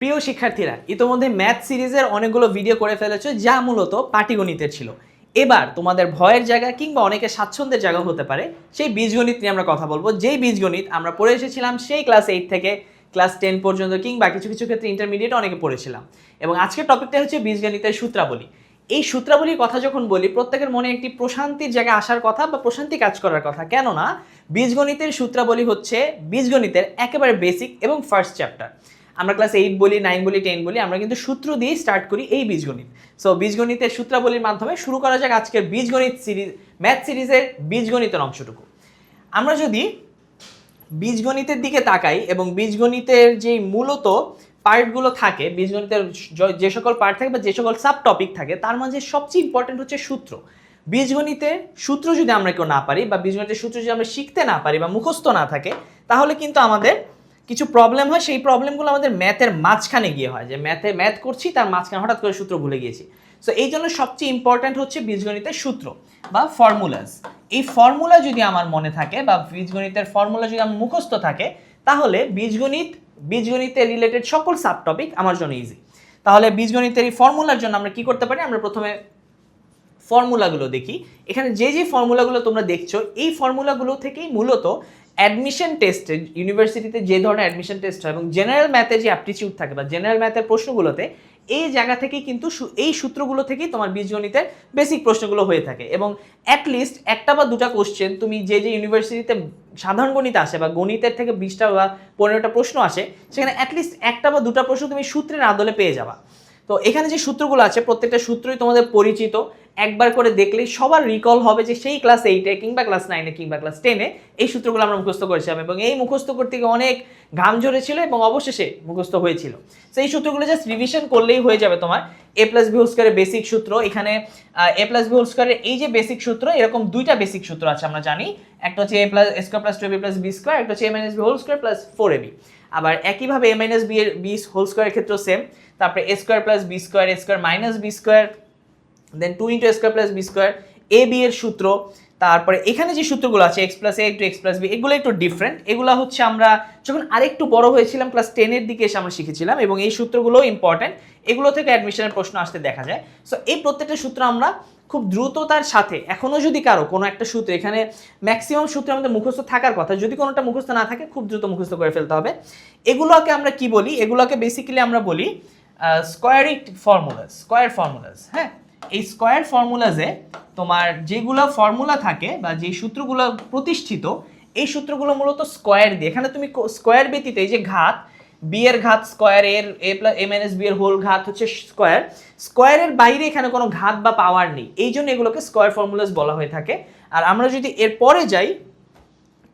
প্রিয় শিক্ষার্থীরা, ইতোমধ্যে ম্যাথ সিরিজের অনেকগুলো ভিডিও করে ফেলেছো, যা মূলত পাটিগণিতের ছিল। এবার তোমাদের ভয়ের জায়গা কিংবা অনেকে স্বাচ্ছন্দ্যের জায়গা হতে পারে, সেই বীজগণিত নিয়ে আমরা কথা বলব। যেই বীজগণিত আমরা পড়ে এসেছিলাম, সেই ক্লাস এইট থেকে ক্লাস টেন পর্যন্ত কিংবা কিছু কিছু ক্ষেত্রে ইন্টারমিডিয়েট অনেকে পড়েছিলাম। এবং আজকের টপিকটা হচ্ছে বীজগণিতের সূত্রাবলী। এই সূত্রাবলীর কথা যখন বলি, প্রত্যেকের মনে একটি প্রশান্তির জায়গায় আসার কথা বা প্রশান্তি কাজ করার কথা। কেননা, বীজগণিতের সূত্রাবলী হচ্ছে বীজগণিতের একেবারে বেসিক এবং ফার্স্ট চ্যাপ্টার আমরা ক্লাস এইট বলি নাইন বলি টেন বলি, আমরা কিন্তু সূত্র দিয়ে স্টার্ট করি এই বীজগণিত। সো বীজগণিতের সূত্রাবলীর মাধ্যমে শুরু করা যাক আজকের বীজগণিত সিরিজ ম্যাথ সিরিজের বীজগণিতের অংশটুকু। আমরা যদি বীজগণিতের দিকে তাকাই এবং বীজগণিতের যেই মূলত পার্টগুলো থাকে, বীজগণিতের যে সকল পার্ট থাকে বা যে সকল সাব টপিক থাকে, তার মাঝে সবচেয়ে ইম্পর্টেন্ট হচ্ছে সূত্র। বীজগণিতের সূত্র যদি আমরা কেউ না পারি বা বীজগণিতের সূত্র যদি আমরা শিখতে না পারি বা মুখস্থ না থাকে, তাহলে কিন্তু আমাদের কিছু প্রবলেম হয়, সেই প্রবলেমগুলো আমাদের ম্যাথের মাঝখানে গিয়ে হয়। যে ম্যাথে ম্যাথ করছি, তার মাঝখানে হঠাৎ করে সূত্র ভুলে গিয়েছি। সো এই জন্য সবচেয়ে ইম্পর্ট্যান্ট হচ্ছে বীজগণিতের সূত্র বা ফর্মুলাস এই ফর্মুলা যদি আমার মনে থাকে বা বীজগণিতের ফর্মুলা যদি আমার মুখস্থ থাকে, তাহলে বীজগণিত, বীজগণিতের রিলেটেড সকল সাব টপিক আমার জন্য ইজি তাহলে বীজগণিতের এই ফর্মুলার জন্য আমরা কি করতে পারি? আমরা প্রথমে ফর্মুলাগুলো দেখি। এখানে যে যে ফর্মুলাগুলো তোমরা দেখছ, এই ফর্মুলাগুলো থেকেই মূলত অ্যাডমিশন টেস্টে ইউনিভার্সিটিতে যে ধরনের অ্যাডমিশন টেস্ট হয় এবং জেনারেল ম্যাথে যে অ্যাপটিচিউড থাকে বা জেনারেল ম্যাথের প্রশ্নগুলোতে, এই জায়গা থেকে কিন্তু এই সূত্রগুলো থেকেই তোমার বীজগণিতের বেসিক প্রশ্নগুলো হয়ে থাকে এবং অ্যাটলিস্ট একটা বা দুটা কোশ্চেন তুমি যে যে ইউনিভার্সিটিতে সাধারণ গণিত আসে বা গণিতের থেকে বিশটা বা পনেরোটা প্রশ্ন আসে, সেখানে অ্যাটলিস্ট একটা বা দুটা প্রশ্ন তুমি সূত্রের আদলে পেয়ে যাবা। তো এখানে যে সূত্রগুলো আছে, প্রত্যেকটা সূত্রই তোমাদের পরিচিত। একবার করে দেখলেই সবার রিকল হবে যে সেই ক্লাস এইটে কিংবা ক্লাস নাইনে কিংবা ক্লাস টেনে এই সূত্রগুলো আমরা মুখস্থ করেছিলাম এবং এই মুখস্থ করতে গিয়ে অনেক ঘাম ঝরেছিল এবং অবশেষে মুখস্থ হয়েছিল। এই সূত্রগুলো জাস্ট রিভিশন করলেই হয়ে যাবে তোমার এ প্লাস বি হোল স্কোয়ারের বেসিক সূত্র। এখানে এ প্লাস বি হোল স্কোয়ারের এই যে বেসিক সূত্র, এরকম দুইটা বেসিক সূত্র আছে আমরা জানি। একটা হচ্ছে A plus square plus two B plus B square একটা হচ্ছে A minus B whole square plus four A B আবার একইভাবে এ মাইনাস বি এর বি হোল স্কোয়ারের ক্ষেত্রেও সেম তারপরে A square plus B square A square minus B square then two into square plus B square A B এর সূত্র, তারপরে এখানে যে সূত্রগুলো আছে X plus A two X plus B এগুলো একটু ডিফারেন্ট এগুলো হচ্ছে আমরা যখন আরেকটু বড় হয়েছিলাম ক্লাস টেনের দিকে এসে আমরা শিখেছিলাম, এবং এই সূত্রগুলো ইম্পর্টেন্ট এগুলো থেকে অ্যাডমিশনের প্রশ্ন আসতে দেখা যায়। সো এই প্রত্যেকটা সূত্র আমরা খুব দ্রুততার সাথে এখনও যদি কারও কোনো একটা সূত্র, এখানে ম্যাক্সিমাম সূত্র আমাদের মুখস্থ থাকার কথা, যদি কোনোটা মুখস্থ না থাকে, খুব দ্রুত মুখস্থ করে ফেলতে হবে। এগুলোকে আমরা কি বলি? এগুলোকে বেসিক্যালি আমরা বলি স্কোয়ারিক ফর্মুলাস স্কোয়ার ফর্মুলাস হ্যাঁ? এই স্কোয়ার ফর্মুলাসে তোমার যেগুলো ফর্মুলা থাকে বা যে সূত্রগুলো প্রতিষ্ঠিত, এই সূত্রগুলো মূলত স্কোয়ার দিয়ে। এখানে তুমি স্কোয়ার ব্যতীত এই যে ঘাত বি এর ঘাত স্কোয়ার এর A plus A minus B এর হোল ঘাত হচ্ছে স্কোয়ার স্কোয়ারের বাইরে এখানে কোনো ঘাত বা পাওয়ার নেই। এই জন্য এগুলোকে স্কোয়ার ফর্মুলাস বলা হয়ে থাকে। আর আমরা যদি এর পরে যাই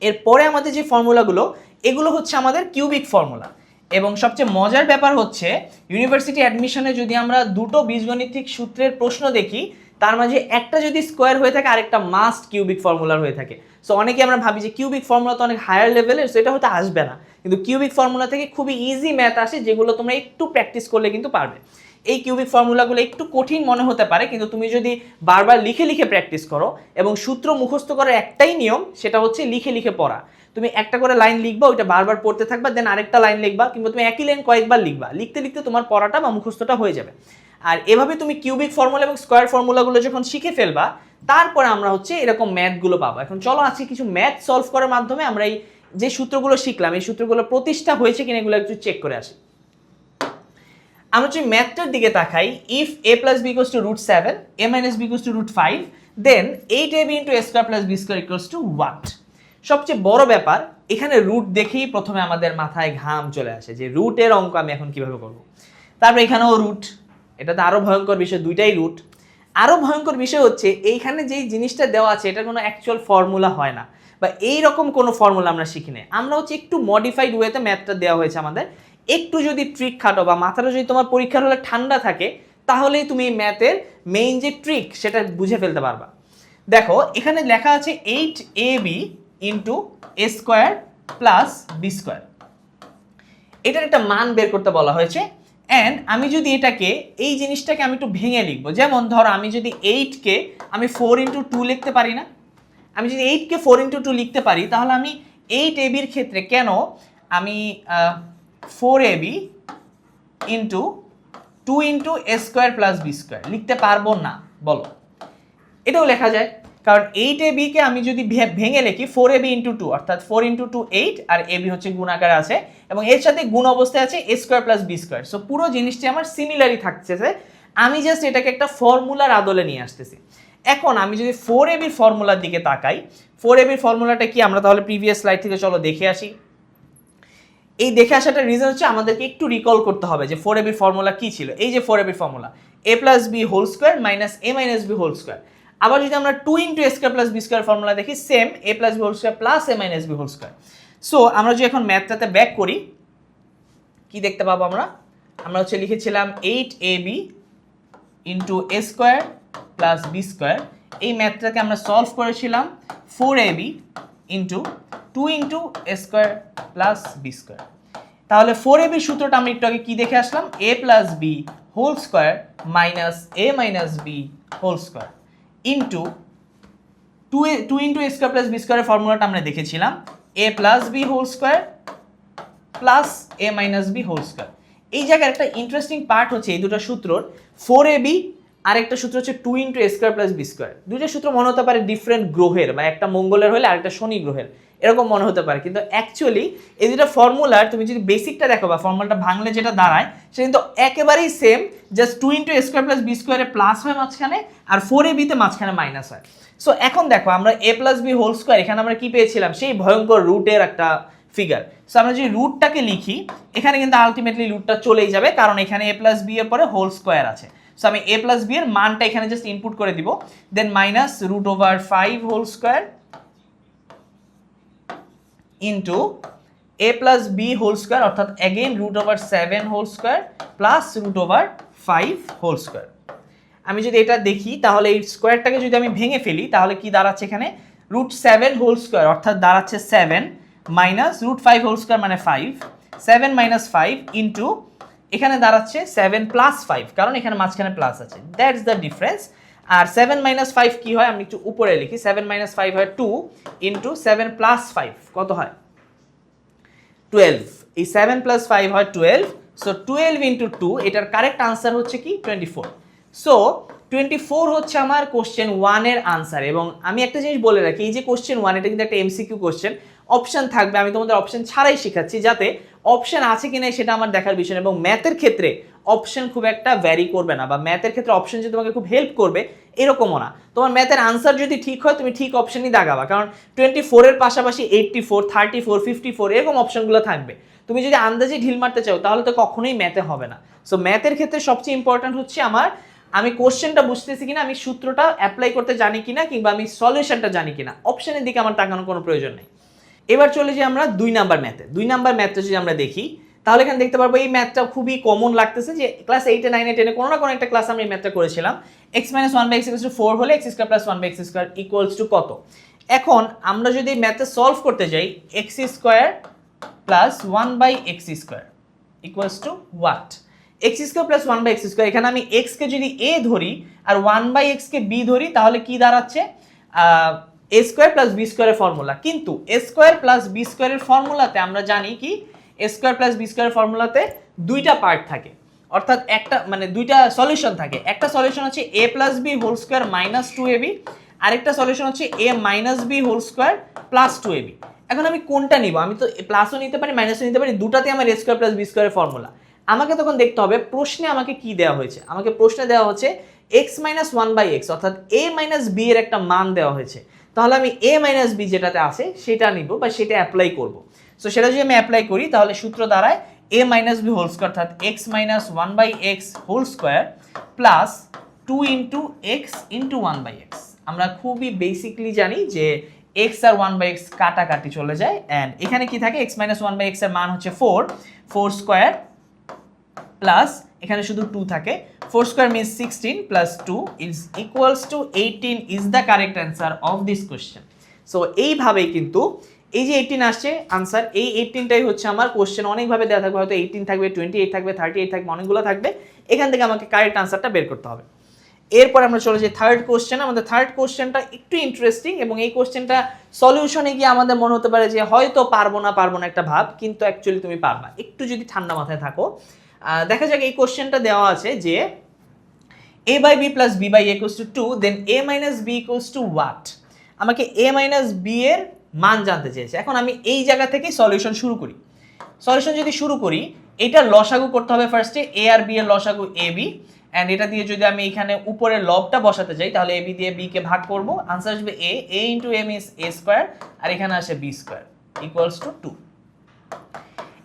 এরপরে আমাদের যে ফর্মুলাগুলো এগুলো হচ্ছে আমাদের কিউবিক ফর্মুলা এবং সবচেয়ে মজার ব্যাপার হচ্ছে ইউনিভার্সিটি অ্যাডমিশনে যদি আমরা দুটো বীজগণিতিক সূত্রের প্রশ্ন দেখি, তার মাঝে একটা যদি স্কোয়ার হয়ে থাকে, আরেকটা মাস্ট কিউবিক ফর্মুলার হয়ে থাকে। সো অনেকে আমরা ভাবি যে কিউবিক ফর্মুলা তো অনেক হায়ার লেভেলের সো এটা হয়তো আসবে না। কিন্তু কিউবিক ফর্মুলা থেকে খুবই ইজি ম্যাথ আসে, যেগুলো তোমরা একটু প্র্যাকটিস করলে কিন্তু পারবে। এই কিউবিক ফর্মুলাগুলো একটু কঠিন মনে হতে পারে, কিন্তু তুমি যদি বারবার লিখে লিখে প্র্যাকটিস করো, এবং সূত্র মুখস্থ করার একটাই নিয়ম, সেটা হচ্ছে লিখে লিখে পড়া। তুমি একটা করে লাইন লিখবা, ওইটা বারবার পড়তে থাকবা দেন আরেকটা লাইন লিখবা, কিংবা তুমি একই লাইন কয়েকবার লিখবা। লিখতে লিখতে তোমার পড়াটা বা মুখস্থটা হয়ে যাবে। আর এভাবে তুমি কিউবিক ফর্মুলা এবং স্কোয়ার ফর্মুলাগুলো যখন শিখে ফেলবা, তারপরে আমরা হচ্ছে এরকম ম্যাথগুলো পাবো। এখন চলো আজকে কিছু ম্যাথ সলভ করার মাধ্যমে আমরা এই যে সূত্রগুলো শিখলাম, এই সূত্রগুলো প্রতিষ্ঠা হয়েছে কিনা এগুলো একটু চেক করে আসি। আমরা যদি ম্যাথটার দিকে তাকাই if A plus B equals to root seven A minus B equals to root five then eight A B into A square plus B square equals to what সবচেয়ে বড় ব্যাপার, এখানে রুট দেখেই প্রথমে আমাদের মাথায় ঘাম চলে আসে যে রুটের অঙ্ক আমি এখন কীভাবে করব। তারপর এখানেও রুট এটা তো আরও ভয়ঙ্কর বিষয়, দুইটাই রুট আরও ভয়ঙ্কর বিষয় হচ্ছে, এইখানে যেই জিনিসটা দেওয়া আছে এটা কোনো অ্যাকচুয়াল ফর্মুলা হয় না। বা এই রকম কোনো ফর্মুলা আমরা শিখি না আমরা হচ্ছে একটু মডিফাইড ওয়েতে ম্যাথটা দেওয়া হয়েছে আমাদের। একটু যদি ট্রিক খাটো বা মাথাটা যদি তোমার পরীক্ষার হলে ঠান্ডা থাকে, তাহলেই তুমি এই ম্যাথের মেইন যে ট্রিক সেটা বুঝে ফেলতে পারবা। দেখো, এখানে লেখা আছে eight A B into A square plus B square এটার একটা মান বের করতে বলা হয়েছে। অ্যান্ড আমি যদি এটাকে, এই জিনিসটাকে আমি একটু ভেঙে লিখব। যেমন ধরো, আমি যদি এইটকে আমি ফোর ইন্টু টু লিখতে পারি না। আমি যদি এইটকে ফোর ইন্টু টু লিখতে পারি, তাহলে আমি এইট এবির ক্ষেত্রে কেন আমি four AB into two into A square plus B square লিখতে পারব না? বলো। এটাও লেখা যায়। কারণ এইট এ বিকে আমি যদি ভেঙে লিখি four A B into two অর্থাৎ ফোর ইন্টু টু এইট আর এ বি হচ্ছে গুণ আকারে আছে, এবং এর সাথে গুণ অবস্থায় আছে A square plus B square so পুরো জিনিসটি আমার সিমিলারই থাকতেছে। আমি জাস্ট এটাকে একটা ফর্মুলার আদলে নিয়ে আসতেছি। এখন আমি যদি ফোর এ বির ফর্মুলার দিকে তাকাই ফোর এ বির ফর্মুলাটা কি? আমরা তাহলে প্রিভিয়াস স্লাইড থেকে চলো দেখে আসি। এই দেখে আসাটার রিজন হচ্ছে আমাদেরকে একটু রিকল করতে হবে যে ফোর এ এবির ফর্মুলা কি ছিল। এই যে ফোর এ এবির formula A plus B whole square minus A minus B whole square আবার যদি আমরা two into square plus B square formula দেখি same A plus B whole square plus A minus B whole square so আমরা যদি এখন ম্যাথটাতে back করি, কি দেখতে পাবো আমরা? আমরা হচ্ছে লিখেছিলাম eight A B into A square plus B square এই ম্যাথটাকে আমরা সলভ করেছিলাম four A B into two into A square plus B square তাহলে ফোর এ বি সূত্রটা আমরা একটু আগে কি দেখে আসলাম? A plus B whole square minus A minus B whole square into two A two into A square plus B স্কোয়ারের ফর্মুলাটা আমরা দেখেছিলাম। A plus B whole square plus A minus B whole square এই জায়গায় একটা interesting part হচ্ছে এই দুটো সূত্রর। ফোর এ বি আর একটা সূত্র হচ্ছে two into A square plus B square দুইটা সূত্র মনে হতে পারে ডিফারেন্ট গ্রহের বা একটা মঙ্গলের হলে আরেকটা শনি গ্রহের। এরকম মনে হতে পারে। কিন্তু অ্যাকচুয়ালি এই দুটো ফর্মুলার তুমি যদি বেসিকটা দেখো বা ফর্মুলাটা ভাঙলে যেটা দাঁড়ায় সেটা কিন্তু একেবারেই same just two into square plus B স্কোয়ারে প্লাস হয় মাঝখানে আর ফোর এ বিতে মাঝখানে মাইনাস হয়। সো এখন দেখো আমরা A plus B whole square এখানে আমরা কি পেয়েছিলাম? সেই ভয়ঙ্কর রুটের একটা ফিগার সো আমরা যদি রুটটাকে লিখি, এখানে কিন্তু আলটিমেটলি রুটটা চলেই যাবে, কারণ এখানে এ প্লাস বি এর পরে হোল স্কোয়ার আছে। সো আমি এ প্লাস বি এর মানটা এখানে জাস্ট ইনপুট করে দিব। Then minus root over five whole square into A plus B whole square অর্থাৎ again root over seven whole square plus root over five whole square আমি যদি এটা দেখি, তাহলে এই স্কোয়ারটাকে যদি আমি ভেঙে ফেলি, তাহলে কি দাঁড়াচ্ছে এখানে? রুট সেভেন হোল স্কোয়ার অর্থাৎ দাঁড়াচ্ছে seven minus root five whole square মানে five seven minus five into এখানে দাঁড়াচ্ছে সেভেন প্লাস ফাইভ কারণ এখানে মাঝখানে প্লাস আছে। দ্যাটস দ্য ডিফারেন্স আর সেভেন মাইনাস ফাইভ কী হয়? আমি একটু উপরে লিখি। সেভেন মাইনাস ফাইভ হয় two into seven plus five কত হয়? টুয়েলভ এই সেভেন প্লাস ফাইভ হয় twelve so twelve into two এটার কারেক্ট আনসার হচ্ছে কি? Twenty four so twenty four হচ্ছে আমার কোশ্চেন ওয়ানের আনসার এবং আমি একটা জিনিস বলে রাখি, এই যে কোশ্চেন ওয়ান এটা কিন্তু একটা এমসিকিউ কোশ্চেন অপশান থাকবে, আমি তোমাদের অপশন ছাড়াই শেখাচ্ছি যাতে অপশান আছে কিনা সেটা আমার দেখার বিষয় এবং ম্যাথের ক্ষেত্রে অপশন খুব একটা ভ্যারি করবে না বা ম্যাথের ক্ষেত্রে অপশন যে তোমাকে খুব হেল্প করবে, এরকমও না। তোমার ম্যাথের আনসার যদি ঠিক হয়, তুমি ঠিক অপশনই দাগাবা। কারণ টোয়েন্টি ফোরের পাশাপাশি eighty four thirty four fifty four এরকম অপশনগুলো থাকবে। তুমি যদি আন্দাজে ঢিল মারতে চাও, তাহলে তো কখনোই ম্যাথে হবে না। সো ম্যাথের ক্ষেত্রে সবচেয়ে ইম্পর্ট্যান্ট হচ্ছে আমার, আমি কোশ্চেনটা বুঝতেছি কিনা, আমি সূত্রটা অ্যাপ্লাই করতে জানি কিনা, কিংবা আমি সলিউশনটা জানি কিনা। অপশনের দিকে আমার তাকানোর কোনো প্রয়োজন নেই। এবার চলে যাই আমরা দুই নাম্বার ম্যাথে দুই নাম্বার ম্যাথে যদি আমরা দেখি তাহলে এখানে দেখতে পারব এই ম্যাথটা খুবই কমন লাগতেছে যে ক্লাস এইটে নাইনে টেনে কোনো না কোনো একটা ক্লাস আমি এই ম্যাথটা করেছিলাম। X minus one by X two four হলে X square plus one by X square equals to কত? এখন আমরা যদি ম্যাথে সলভ করতে যাই X square plus one by X square equals to what X square plus one by X square এখানে আমি এক্সকে যদি এ ধরি আর ওয়ান বাই এক্সকে বি ধরি, তাহলে কি দাঁড়াচ্ছে? এ স্কোয়ার প্লাস বি স্কোয়ারের ফর্মুলা কিন্তু এ স্কোয়ার প্লাস বি স্কোয়ারের ফর্মুলাতে আমরা জানি কি এ স্কোয়ার প্লাস বি স্কোয়ারের ফর্মুলাতে দুইটা পার্ট থাকে। অর্থাৎ একটা মানে দুইটা সলিউশন থাকে। একটা সলিউশন হচ্ছে A plus B whole square minus two A B আরেকটা সলিউশন হচ্ছে A minus B whole square plus two A B এখন আমি কোনটা নিব? আমি তো প্লাসও নিতে পারি মাইনাসও নিতে পারি দুটাতে আমার এ স্কোয়ার প্লাস বি স্কোয়ারের ফর্মুলা আমাকে তখন দেখতে হবে, প্রশ্নে আমাকে কি দেওয়া হয়েছে? আমাকে প্রশ্নে দেওয়া হচ্ছে X minus one by X অর্থাৎ এ মাইনাস বি এর একটা মান দেওয়া হয়েছে। তাহলে আমি এ মাইনাস বি যেটাতে আছে, সেটা নিব বা সেটা অ্যাপ্লাই করব। সো সেটা যদি আমি অ্যাপ্লাই করি, তাহলে সূত্র দাঁড়ায় A minus B whole square অর্থাৎ X minus one by X whole square plus two into X into one by X আমরা খুবই বেসিকলি জানি যে এক্স আর ওয়ান বাই এক্স কাটাকাটি চলে যায় অ্যান্ড এখানে কি থাকে? এক্স মাইনাস ওয়ান বাই এক্সের মান হচ্ছে ফোর ফোর স্কোয়ার প্লাস এখানে শুধু টু থাকে। Four square means sixteen plus two is equals to eighteen is the correct answer of this question so এইভাবেই কিন্তু এই যে এইটিন আসছে আনসার এই এইটিনটাই হচ্ছে আমার কোশ্চেন অনেকভাবে দেওয়া থাকবে, হয়তো এইটিন থাকবে টোয়েন্টি এইট থাকবে থার্টি এইট থাকবে, অনেকগুলো থাকবে। এখান থেকে আমাকে কারেক্ট আনসারটা বের করতে হবে। এরপর আমরা চলে যাই থার্ড কোশ্চেন আমাদের থার্ড কোশ্চেনটা একটু ইন্টারেস্টিং এবং এই কোশ্চেনটা সলিউশনে গিয়ে আমাদের মনে হতে পারে যে হয়তো পারব না পারব না একটা ভাব, কিন্তু অ্যাকচুয়ালি তুমি পারবা। একটু যদি ঠান্ডা মাথায় থাকো দেখা যাক এই কোশ্চেনটা দেওয়া আছে যে A by B plus B by A two two then A minus B equals to what আমাকে এ মাইনাস বি এর মান জানতে চেয়েছে। এখন আমি এই জায়গা থেকেই সলিউশন শুরু করি। সলিউশন যদি শুরু করি, এটা লসাগু করতে হবে ফার্স্টে এ আর বি এর লসাগু এ বি অ্যান্ড এটা দিয়ে যদি আমি এখানে উপরে লবটা বসাতে যাই তাহলে এ বি দিয়ে বি কে ভাগ করব। আনসার আসবে A A into M is A square আর এখানে আসে B square equals to two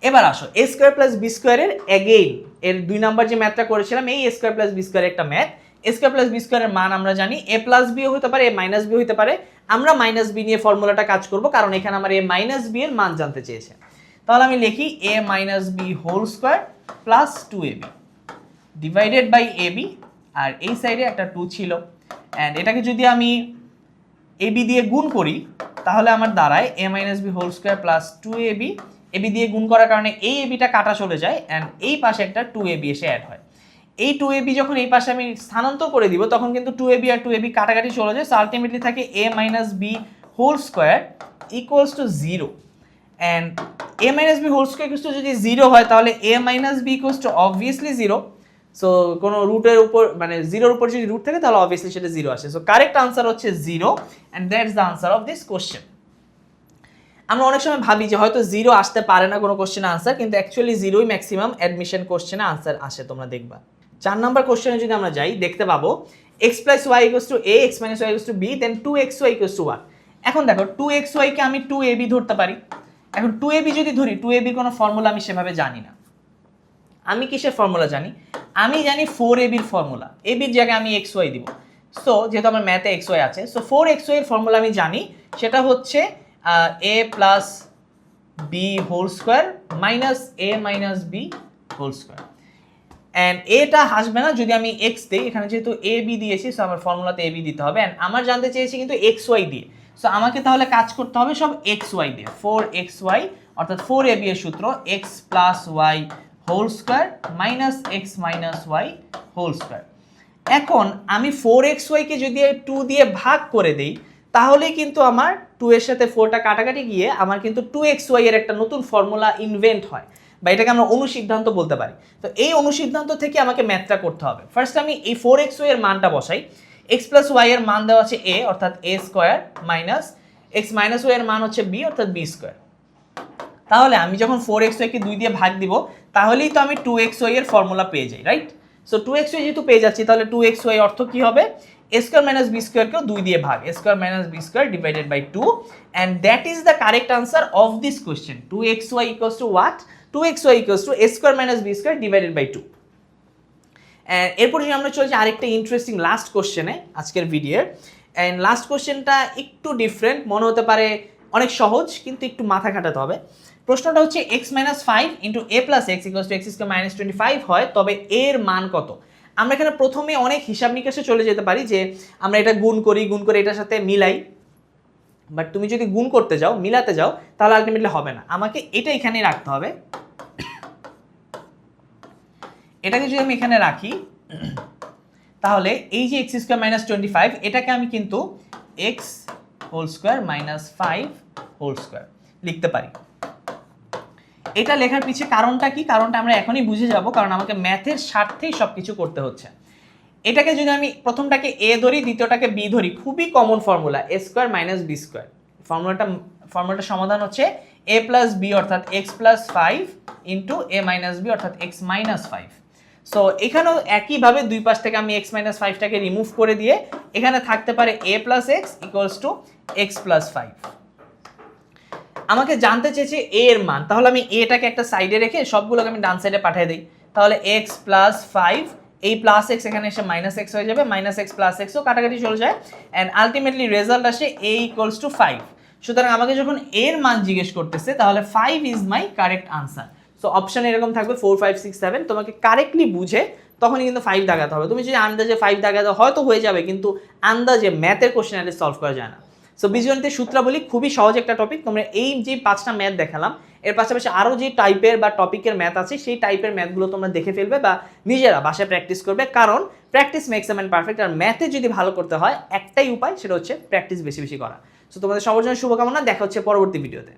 এবার আসো এ স্কোয়ার প্লাস বি স্কোয়ারের অ্যাগেইন এর দুই নাম্বার যে ম্যাথটা করেছিলাম, এই A square plus B square একটা ম্যাথ স্কোয়ার প্লাস বি স্কোয়ারের মান আমরা জানি এ প্লাস বি হতে পারে এ মাইনাস বি হতে পারে। আমরা মাইনাস বি নিয়ে ফর্মুলাটা কাজ করব, কারণ এখানে আমার এ মাইনাস বি এর মান জানতে চেয়েছে। তাহলে আমি লিখি A minus B whole square plus two A B divided by A B আর এই সাইডে একটা টু ছিল। অ্যান্ড এটাকে যদি আমি এ বি দিয়ে গুণ করি, তাহলে আমার দাঁড়ায় A minus B whole square plus two A B A B দিয়ে গুণ করার কারণে এই এ বিটা কাটা চলে যায় অ্যান্ড এই পাশে একটা টু এ বি এসে অ্যাড হয়। এই টু এ বি যখন এই পাশে আমি স্থানান্তর করে দিব, তখন কিন্তু টু এ বি আর টু এ বি কাটাকাটি চলে যায়। সো আলটিমেটলি থাকে A minus B whole square equals to zero and A minus B whole square equals যদি জিরো হয়, তাহলে A minus B equals to obviously zero so কোনো রুটের উপর মানে জিরোর উপর যদি রুট থাকে, তাহলে অবভিয়াসলি সেটা জিরো আসে। সো কারেক্ট আনসার হচ্ছে zero and that's the answer of this question আমরা অনেক সময় ভাবি যে হয়তো জিরো আসতে পারে না কোনো কোশ্চেন আনসার কিন্তু অ্যাকচুয়ালি জিরোই ম্যাক্সিমাম অ্যাডমিশন কোশ্চেনে আনসার আসে, তোমরা দেখবা। চার নাম্বার কোশ্চেনে যদি আমরা যাই, দেখতে পাবো X plus Y equals to A X minus Y equals to B then two X Y equals to one এখন দেখো টু এক্স ওয়াইকে আমি টু এ বি ধরতে পারি। এখন টু এ বি যদি ধরি টু এ বির কোনো ফর্মুলা আমি সেভাবে জানি না। আমি কিসের ফর্মুলা জানি? আমি জানি ফোর এ বির ফর্মুলা এ বির জায়গায় আমি এক্স ওয়াই দিব। সো যেহেতু আমার ম্যাথে এক্স ওয়াই আছে সো ফোর এক্স ওয়াই এর ফর্মুলা আমি জানি, সেটা হচ্ছে A plus B whole square minus A minus B whole square and এটা হাসবে না, যদি আমি এক্স দিই, এখানে যেহেতু এ বি দিয়েছি সো আমার ফর্মুলাতে এ বি দিতে হবে। অ্যান্ড আমার জানতে চেয়েছি কিন্তু এক্স ওয়াই দিয়ে। সো আমাকে তাহলে কাজ করতে হবে সব এক্স ওয়াই দিয়ে। ফোর এক্স ওয়াই অর্থাৎ ফোর এ বি এর সূত্র X plus Y whole square minus X minus Y whole square এখন আমি ফোর এক্স ওয়াইকে যদি টু দিয়ে ভাগ করে দেই তাহলেই কিন্তু আমার টু এর সাথে ফোরটা কাটাকাটি গিয়ে আমার কিন্তু টু এক্স ওয়াই এর একটা নতুন ফর্মুলা ইনভেন্ট হয়। বা এটাকে আমরা অনুসিদ্ধান্ত বলতে পারি। তো এই অনুসিদ্ধান্ত থেকে আমাকে ম্যাথটা করতে হবে। ফার্স্ট আমি এই ফোর এক্সের মানটা বসাই। এক্স প্লাস ওয়াই এর মান দেওয়া আছে এ অর্থাৎ A square minus X minus Y এর মান হচ্ছে বি অর্থাৎ বি স্কোয়ার তাহলে আমি যখন ফোর এক্স ওয়াইকে দুই দিয়ে ভাগ দিব, তাহলেই তো আমি টু এক্স ওয়াই এর ফর্মুলা পেয়ে যাই right so two X Y যেহেতু পেয়ে যাচ্ছি, তাহলে টু এক্স ওয়াই অর্থ কি হবে? এ স্কোয়ার মাইনাস বি স্কোয়ারকেও দুই দিয়ে ভাগ। A square minus B square divided by two and that is the correct answer of this question two X Y equals to what two X Y equals to A square minus B square divided by two এরপর যদি আমরা চলছি আরেকটা interesting last কোশ্চেনে আজকের ভিডিওর and last কোশ্চেনটা একটু ডিফারেন্ট মনে হতে পারে অনেক সহজ, কিন্তু একটু মাথা খাটাতে হবে। প্রশ্নটা হচ্ছে X minus five into A plus X equals to X square minus twenty five হয়, তবে এর মান কত? আমরা এখানে প্রথমে অনেক হিসাব নিকাশে চলে যেতে পারি যে আমরা এটা গুণ করি, গুণ করে এটার সাথে মিলাই। বাট তুমি যদি গুণ করতে যাও, মিলাতে যাও, তাহলে আলটিমেটলি হবে না। আমাকে এটা এখানে রাখতে হবে। এটাকে যদি আমি এখানে রাখি, তাহলে এই যে X square minus twenty five এটাকে আমি কিন্তু X whole square minus five whole square লিখতে পারি। এটা লেখার পিছে কারণটা কি? কারণটা আমরা এখনই বুঝে যাব, কারণ আমাকে ম্যাথের স্বার্থেই সব কিছু করতে হচ্ছে। এটাকে যদি আমি প্রথমটাকে এ ধরি, দ্বিতীয়টাকে বি ধরি, খুবই common formula A square minus B square ফর্মুলাটা ফর্মুলাটার সমাধান হচ্ছে এ প্লাস বি অর্থাৎ X plus five into A minus B অর্থাৎ এক্স মাইনাস ফাইভ সো এখানেও একইভাবে দুই পাশ থেকে আমি এক্স মাইনাস ফাইভটাকে রিমুভ করে দিয়ে এখানে থাকতে পারে A plus X equals to X plus five আমাকে জানতে চেয়েছে এ এর মান, তাহলে আমি এটাকে একটা সাইডে রেখে সবগুলোকে আমি ডান সাইডে পাঠিয়ে দিই। তাহলে এক্স প্লাস ফাইভ এই প্লাস এক্স এখানে এসে মাইনাস এক্স হয়ে যাবে মাইনাস এক্স প্লাস এক্সও কাটাকাটি চলে যায় অ্যান্ড আলটিমেটলি রেজাল্ট আসে এ ইকুয়ালস টু ফাইভ সুতরাং আমাকে যখন এর মান জিজ্ঞেস করতেছে, তাহলে five is my correct answer so option এরকম থাকবে ফোর ফাইভ সিক্স সেভেন তোমাকে কারেক্টলি বুঝে তখনই কিন্তু ফাইভ দাগাতে হবে। তুমি যদি আন্দাজে ফাইভ দাগাতে, হয়তো হয়ে যাবে, কিন্তু আন্দাজে ম্যাথের কোশ্চেন আরে সলভ করা যায় না। সো বীজগণিতের সূত্রাবলী খুবই সহজ একটা টপিক তোমরা এই যে পাঁচটা ম্যাথ দেখালাম এর পাশাপাশি আরও যে টাইপের বা টপিকের ম্যাথ আছে, সেই টাইপের ম্যাথগুলো তোমরা দেখে ফেলবে বা নিজেরা বাসায় প্র্যাকটিস করবে। কারণ প্র্যাকটিস মেক্স এম পারফেক্ট আর ম্যাথে যদি ভালো করতে হয়, একটাই উপায় সেটা হচ্ছে প্র্যাকটিস বেশি বেশি করা। সো তোমাদের সবার জন্য শুভকামনা, দেখা হচ্ছে পরবর্তী ভিডিওতে